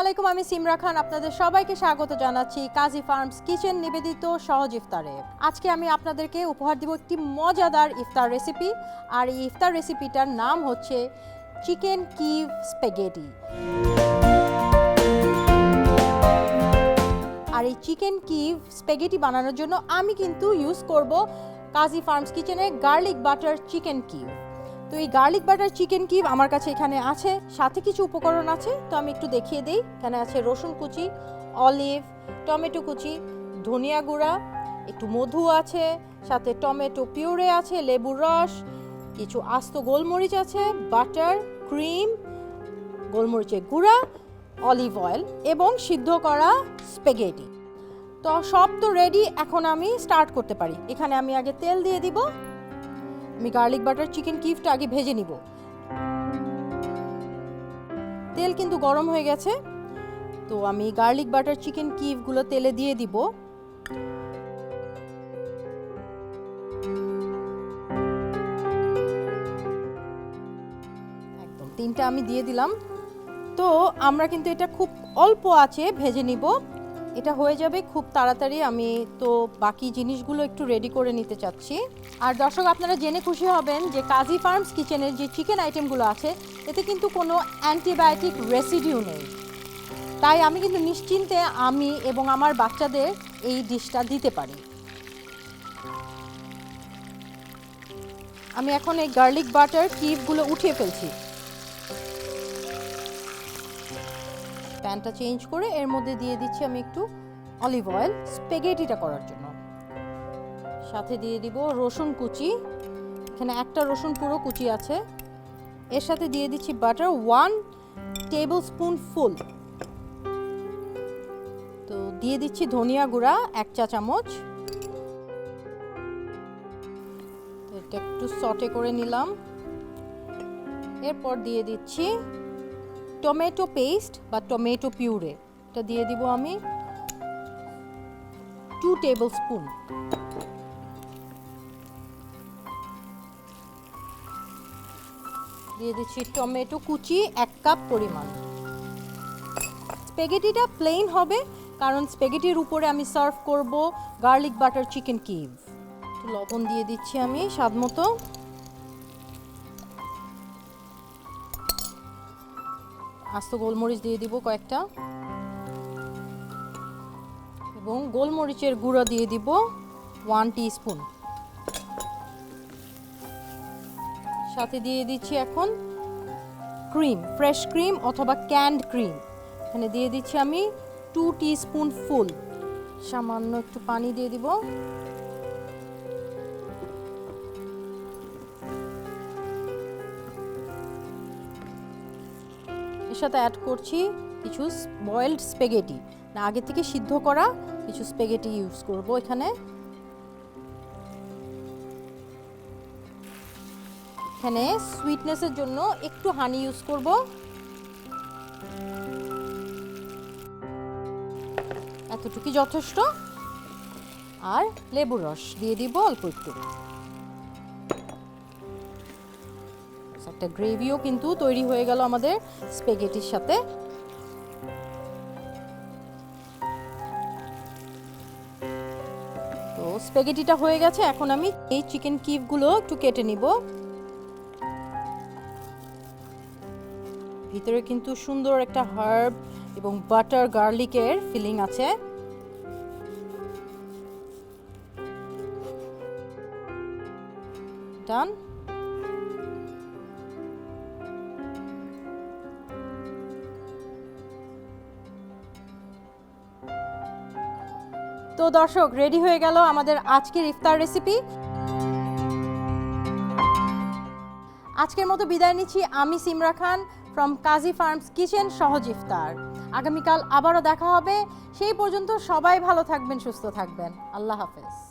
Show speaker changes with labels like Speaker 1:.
Speaker 1: আমি সিমরা খান। আপনাদের সবাইকে স্বাগত জানাচ্ছি কাজী ফার্মস কিচেন নিবেদিত সহজ ইফতারে। আজকে আমি আপনাদেরকে উপহার দিব একটি মজাদার ইফতার রেসিপি, আর এই ইফতার রেসিপিটার নাম হচ্ছে চিকেন কিভ স্পেগেটি আর এই চিকেন কিভ স্পেগেটি বানানোর জন্য আমি কিন্তু ইউজ করব কাজী ফার্মস কিচেনের গার্লিক বাটার চিকেন কিভ তো এই গার্লিক বাটার চিকেন কিভ আমার কাছে এখানে আছে। সাথে কিছু উপকরণ আছে, তো আমি একটু দেখিয়ে দিই। এখানে আছে রসুন কুচি অলিভ টমেটো কুচি, ধনিয়া গুঁড়া, একটু মধু আছে, সাথে টমেটো পিউরে আছে, লেবুর রস, কিছু আস্ত গোলমরিচ আছে বাটার ক্রিম গোলমরিচের গুঁড়া অলিভ অয়েল এবং সিদ্ধ করা স্পেগেটি তো সব তো রেডি এখন আমি স্টার্ট করতে পারি। এখানে আমি আগে তেল দিয়ে দিব। আমি গার্লিক বাটার চিকেন কিফটা আগে ভেজে নিব। তেল কিন্তু গরম হয়ে গেছে। তো আমি গার্লিক বাটার চিকেন কিফগুলো তেলে দিয়ে দিব। একদম, তিনটা আমি দিয়ে দিলাম। তো আমরা কিন্তু এটা খুব অল্প আছে ভেজে নিব। এটা হয়ে যাবে, খুব তাড়াতাড়ি আমি তো বাকি জিনিসগুলো একটু রেডি করে নিতে চাচ্ছি। আর দর্শক, আপনারা জেনে খুশি হবেন যে কাজী ফার্মস কিচেনের যে চিকেন আইটেমগুলো আছে, এতে কিন্তু কোনো অ্যান্টিবায়োটিক রেসিডিউ নেই। তাই আমি কিন্তু নিশ্চিন্তে আমি এবং আমার বাচ্চাদের এই ডিশটা দিতে পারি। আমি এখন এই গার্লিক বাটার কিপগুলো উঠিয়ে ফেলছি। প্যানটা চেঞ্জ করে এর মধ্যে দিয়ে দিচ্ছি আমি একটু অলিভ অয়েল স্পেগেটিটা করার জন্য। সাথে দিয়ে দিব রসুন কুচি। এখানে একটা রসুন পুরো কুচি আছে। এর সাথে দিয়ে দিচ্ছি butter one tablespoon full তো দিয়ে দিচ্ছি ধনিয়া গুঁড়া, এক চা চামচ। এটা একটু সটে করে নিলাম। এরপর দিয়ে দিচ্ছি টমেটো পেস্ট বা টমেটো পিউরে। এটা দিয়ে দিব আমি টু টেবিল স্পুন দিয়ে দিচ্ছি টমেটো কুচি এক কাপ পরিমাণ। স্পেগেটিটা প্লেন হবে, কারণ স্পেগেটির উপরে আমি সার্ভ করব গার্লিক বাটার চিকেন কিভ লবণ দিয়ে দিচ্ছি আমি স্বাদ মতো আস্ত গোলমরিচ দিয়ে দিব কয়েকটা। এবং গোলমরিচের গুঁড়ো দিয়ে দিব ওয়ান স্পুন সাথে দিয়ে দিচ্ছি এখন ক্রিম, ফ্রেশ ক্রিম অথবা ক্যান্ড ক্রিম। এখানে দিয়ে দিচ্ছি আমি টু স্পুন ফুল। সামান্য একটু পানি দিয়ে দিব। এর সাথে অ্যাড করছি কিছু বয়েলড স্পেগেটি না, আগে থেকে সিদ্ধ করা কিছু স্পেগেটি ইউজ করব এখানে। এখানে সুইটনেসের জন্য একটু হানি ইউজ করব। এতটুকুই যথেষ্ট। আর লেবুর রস দিয়ে দিব অল্প একটু। একটা গ্রেভিও কিন্তু তৈরি হয়ে গেল আমাদের স্পেগেটির সাথে। তো স্পেগেটিটা হয়ে গেছে, এখন আমি এই চিকেন কিপগুলো একটু কেটে নিব। ভিতরে কিন্তু সুন্দর একটা হার্ব এবং বাটার গার্লিকের ফিলিং আছে। ডান। তো দর্শক রেডি হয়ে গেল আমাদের আজকের ইফতার রেসিপি আজকের মতো বিদায় নিচ্ছি আমি Simra Khan from Kazi Farms kitchen সহজ ইফতার। আগামীকাল আবারও দেখা হবে। সেই পর্যন্ত সবাই ভালো থাকবেন, সুস্থ থাকবেন। আল্লাহ হাফেজ।